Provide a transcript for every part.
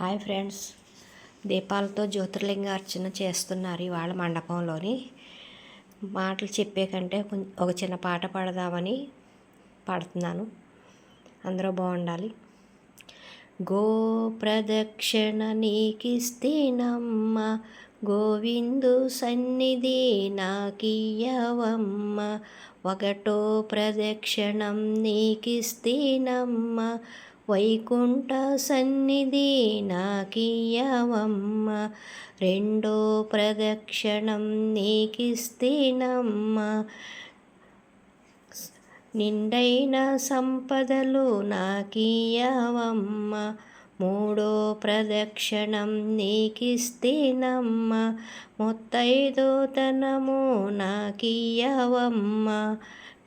Hi friends. దీపాలతో జ్యోతిర్లింగ అర్చన చేస్తున్నారు ఇవాళ మండపంలోని. మాటలు చెప్పే కంటే కొం- ఒక చిన్న పాట పాడదామని పాడుతున్నాను. అందరూ బాగుండాలి. గో ప్రదక్షిణ నీకిస్తేనమ్మ గోవిందు సన్నిధి నాకియ్యవమ్మ ఒకటో ప్రదక్షిణం నీకిస్తేనమ్మ వైకుంఠ సన్నిధి నాకియవమ్మ రెండో ప్రదక్షిణం నీకిస్తేనమ్మ. నిండైన సంపదలు నాకియవమ్మ మూడో ప్రదక్షిణం నీకిస్తేనమ్మ. ముత్తైదోతనము నాకియవమ్మ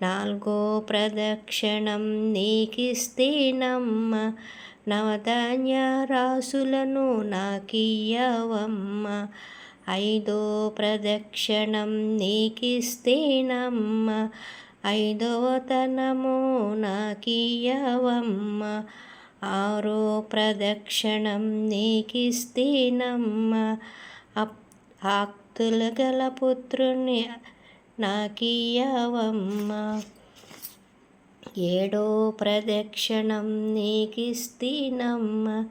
నాలుగో ప్రదక్షిణం నీకిస్తేనమ్మ నవధాన్య రాసులను నాకీయవమ్మ ఐదో ప్రదక్షిణం నీకిస్తేనమ్మ ఐదవ తనము నాకీయవమ్మ ఆరో ప్రదక్షిణం నీకిస్తేనమ్మ అప్ గల పుత్రుని నాకీయవమ్మ ఏడో ప్రదక్షిణం నీకిస్తీనమ్మ.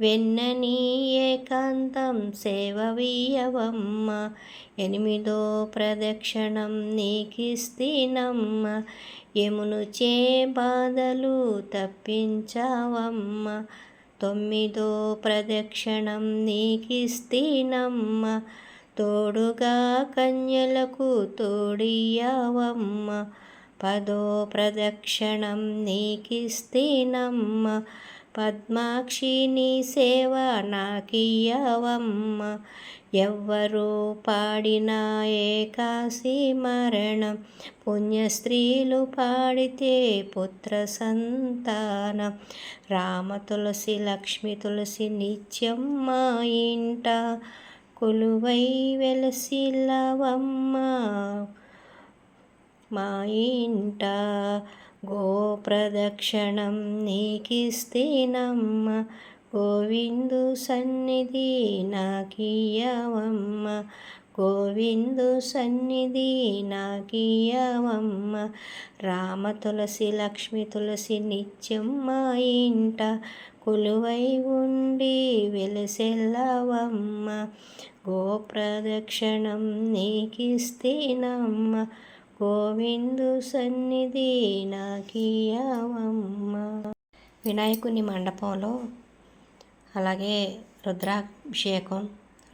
వెన్నని ఏకాంతం సేవవీయవమ్మ. ఎనిమిదో ప్రదక్షిణం నీకిస్తీనమ్మ. యమును చే బాధలు తప్పించావమ్మ. తొమ్మిదో ప్రదక్షిణం నీకిస్తీనమ్మ. తోడుగా కన్యలకు తోడియావమ్మ. పదో ప్రదక్షిణం నీకిస్తేనమ్మ. పద్మాక్షి నీ సేవ నాకియ్యవమ్మ. ఎవ్వరూ పాడిన ఏకాశి మరణం. పుణ్యస్త్రీలు పాడితే పుత్ర సంతానం. రామ తులసి లక్ష్మి తులసి నిత్యం మా ఇంట. కొలువై వెలసిల్లవమ్మ. మా ఇంట గోప్రదక్షిణం నీకిస్తేనమ్మ. గోవిందు సన్నిధి నాకియ్యవమ్మ. గోవిందు సన్నిధి నాకియ్యవమ్మ. రామ తులసి లక్ష్మి తులసి నిత్యం మా ఇంట కొలువై ఉండి వెలసెల్లవమ్మ. గోప్రదక్షిణం నీకిస్తేనమ్మ. గోవిందు సన్నిధి నాకియవమ్మ వినాయకుని మండపంలో అలాగే రుద్రాభిషేకం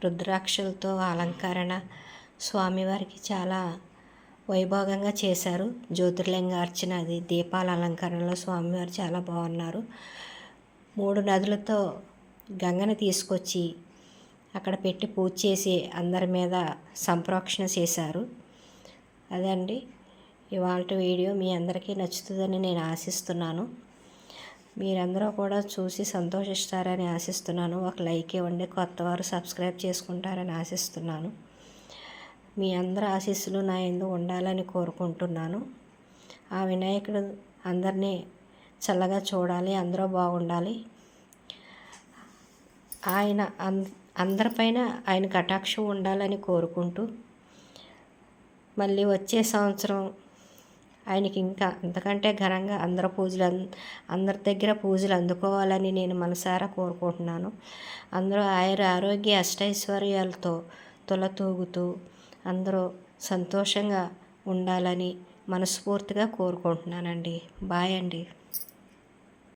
రుద్రాక్షలతో అలంకరణ స్వామివారికి చాలా వైభోగంగా చేశారు. జ్యోతిర్లింగ అర్చన అది దీపాల అలంకరణలో స్వామివారు చాలా బాగున్నారు. మూడు నదులతో గంగని తీసుకొచ్చి అక్కడ పెట్టి పూజ చేసి అందరి మీద సంప్రోక్షణ చేశారు. అదండి ఇవాళ వీడియో మీ అందరికీ నచ్చుతుందని నేను ఆశిస్తున్నాను. మీరందరూ కూడా చూసి సంతోషిస్తారని ఆశిస్తున్నాను. ఒక లైక్ ఇవ్వండి కొత్త వారు సబ్స్క్రైబ్ చేసుకుంటారని ఆశిస్తున్నాను. మీ అందరి ఆశీస్సులు నా ఎందు ఉండాలని కోరుకుంటున్నాను. ఆ వినాయకుడు అందరినీ చల్లగా చూడాలి అందరూ బాగుండాలి. ఆయన అందరిపైన ఆయన కటాక్షం ఉండాలని కోరుకుంటూ మళ్ళీ వచ్చే సంవత్సరం ఆయనకి ఇంకా అంతకంటే ఘనంగా అందరి పూజలు అందరి దగ్గర పూజలు అందుకోవాలని నేను మనసారా కోరుకుంటున్నాను. అందరూ ఆయుర ఆరోగ్య అష్టైశ్వర్యాలతో తులతూగుతూ అందరూ సంతోషంగా ఉండాలని మనస్ఫూర్తిగా కోరుకుంటున్నానండి. బాయ్ అండి.